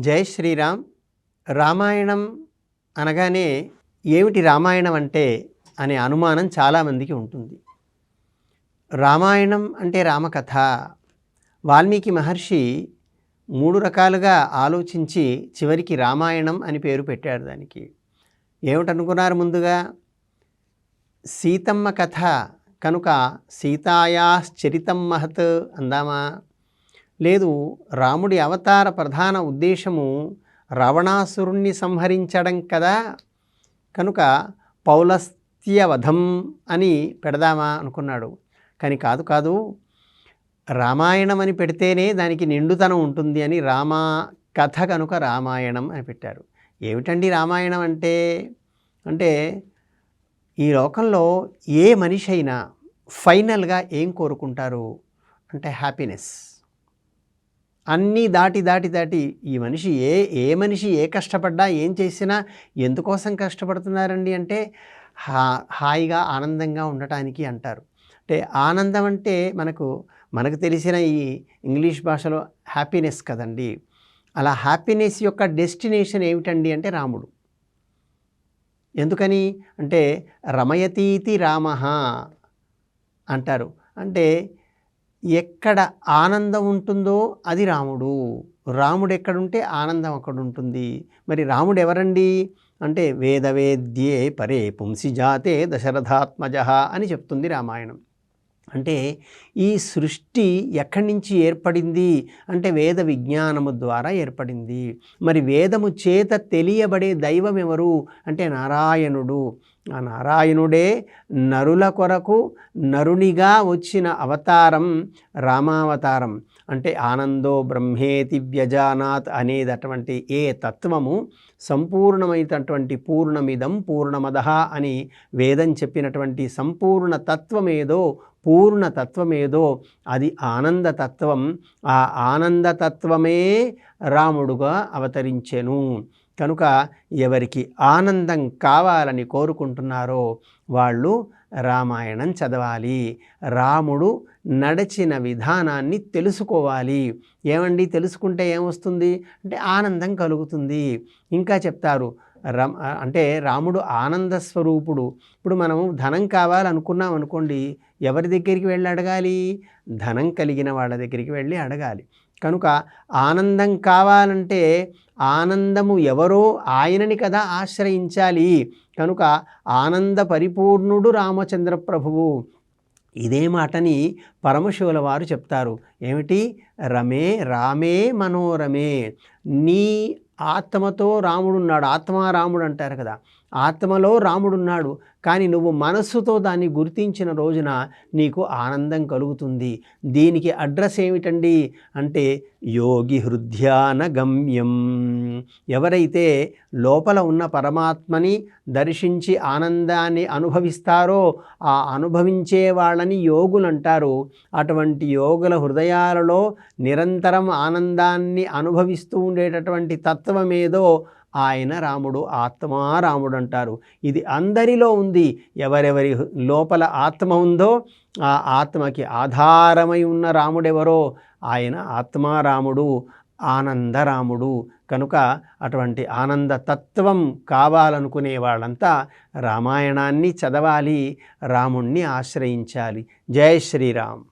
జై శ్రీరామ్. రామాయణం అనగానే ఏమిటి రామాయణం అంటే అనే అనుమానం చాలామందికి ఉంటుంది. రామాయణం అంటే రామకథ. వాల్మీకి మహర్షి మూడు రకాలుగా ఆలోచించి చివరికి రామాయణం అని పేరు పెట్టాడు దానికి. ఏమిటనుకున్నారు సీతమ్మ కథ కనుక సీతాయాశ్చరితం మహత్ అందామా? లేదు రాముడి అవతార ప్రధాన ఉద్దేశము రావణాసురుణ్ణి సంహరించడం కదా. కనుక పౌలస్త్యవధం అని పెడదామా అనుకున్నాడు. కానీ కాదు కాదు రామాయణం అని పెడితేనే దానికి నిండుతనం ఉంటుంది అని రామా కథ కనుక రామాయణం అని పెట్టారు. ఏమిటండి రామాయణం అంటే? అంటే ఈ లోకంలో ఏ మనిషి అయినా ఫైనల్గా ఏం కోరుకుంటారు? అంటే హ్యాపీనెస్. అన్నీ దాటి దాటి దాటి ఈ మనిషి ఏ ఏ మనిషి ఏ కష్టపడ్డా ఏం చేసినా ఎందుకోసం కష్టపడుతున్నారండి అంటే హా హాయిగా ఆనందంగా ఉండటానికి అంటారు. అంటే ఆనందం అంటే మనకు మనకు తెలిసిన ఈ ఇంగ్లీష్ భాషలో హ్యాపీనెస్ కదండి. అలా హ్యాపీనెస్ యొక్క డెస్టినేషన్ ఏమిటండి అంటే రాముడు. ఎందుకని? అంటే రమయతీతి రామ అంటారు. అంటే ఎక్కడ ఆనందం ఉంటుందో అది రాముడు. రాముడు ఎక్కడుంటే ఆనందం అక్కడ ఉంటుంది మరి రాముడు ఎవరండి అంటే వేదవేద్యే పరే పుంసి జాతే దశరథాత్మజ అని చెప్తుంది రామాయణం. అంటే ఈ సృష్టి ఎక్కడి నుంచి ఏర్పడింది? అంటే వేద విజ్ఞానము ద్వారా ఏర్పడింది. మరి వేదము చేత తెలియబడే దైవం ఎవరు అంటే నారాయణుడు. ఆ నారాయణుడే నరుల కొరకు నరునిగా వచ్చిన అవతారం రామావతారం. అంటే ఆనందో బ్రహ్మేతి వ్యజానాత్ అనేది అటువంటి ఏ తత్వము సంపూర్ణమైనటువంటి పూర్ణమిదం పూర్ణమద అని వేదం చెప్పినటువంటి సంపూర్ణ తత్వమేదో పూర్ణతత్వమేదో అది ఆనందతత్వం ఆ ఆనందతత్వమే రాముడుగా అవతరించెను. కనుక ఎవరికి ఆనందం కావాలని కోరుకుంటున్నారో వాళ్ళు రామాయణం చదవాలి. రాముడు నడిచిన విధానాన్ని తెలుసుకోవాలి. ఏమండి? తెలుసుకుంటే ఏమొస్తుంది? అంటే ఆనందం కలుగుతుంది. ఇంకా చెప్తారు రమ్ అంటే రాముడు ఆనంద స్వరూపుడు. ఇప్పుడు మనము ధనం కావాలనుకున్నాం అనుకోండి ఎవరి దగ్గరికి వెళ్ళి అడగాలి? ధనం కలిగిన వాళ్ళ దగ్గరికి వెళ్ళి అడగాలి. కనుక ఆనందం కావాలంటే ఆనందము ఎవరో ఆయనని కదా ఆశ్రయించాలి. కనుక ఆనంద పరిపూర్ణుడు రామచంద్ర ప్రభువు. ఇదే మాటని పరమశివుల వారు చెప్తారు. ఏమిటి? రమే రామే మనోరమే. నీ ఆత్మతో రాముడున్నాడు. ఆత్మారాముడు అంటారు కదా. ఆత్మలో రాముడున్నాడు. కానీ నువ్వు మనస్సుతో దాన్ని గుర్తించిన రోజున నీకు ఆనందం కలుగుతుంది. దీనికి అడ్రస్ ఏమిటండి? అంటే యోగి హృదయాన గమ్యం. ఎవరైతే లోపల ఉన్న పరమాత్మని దర్శించి ఆనందాన్ని అనుభవిస్తారో ఆ అనుభవించే వాళ్ళని యోగులు అంటారు. అటువంటి యోగుల హృదయాలలో నిరంతరం ఆనందాన్ని అనుభవిస్తూ ఉండేటటువంటి తత్వమేదో ఆయన రాముడు ఆత్మారాముడు అంటారు ఇది అందరిలో ఉంది. ఎవరెవరి లోపల ఆత్మ ఉందో ఆ ఆత్మకి ఆధారమై ఉన్న రాముడెవరో? ఆయన ఆత్మారాముడు ఆనందరాముడు కనుక అటువంటి ఆనంద తత్వం కావాలనుకునే వాళ్ళంతా రామాయణాన్ని చదవాలి రాముణ్ణి ఆశ్రయించాలి. జయ శ్రీరామ్.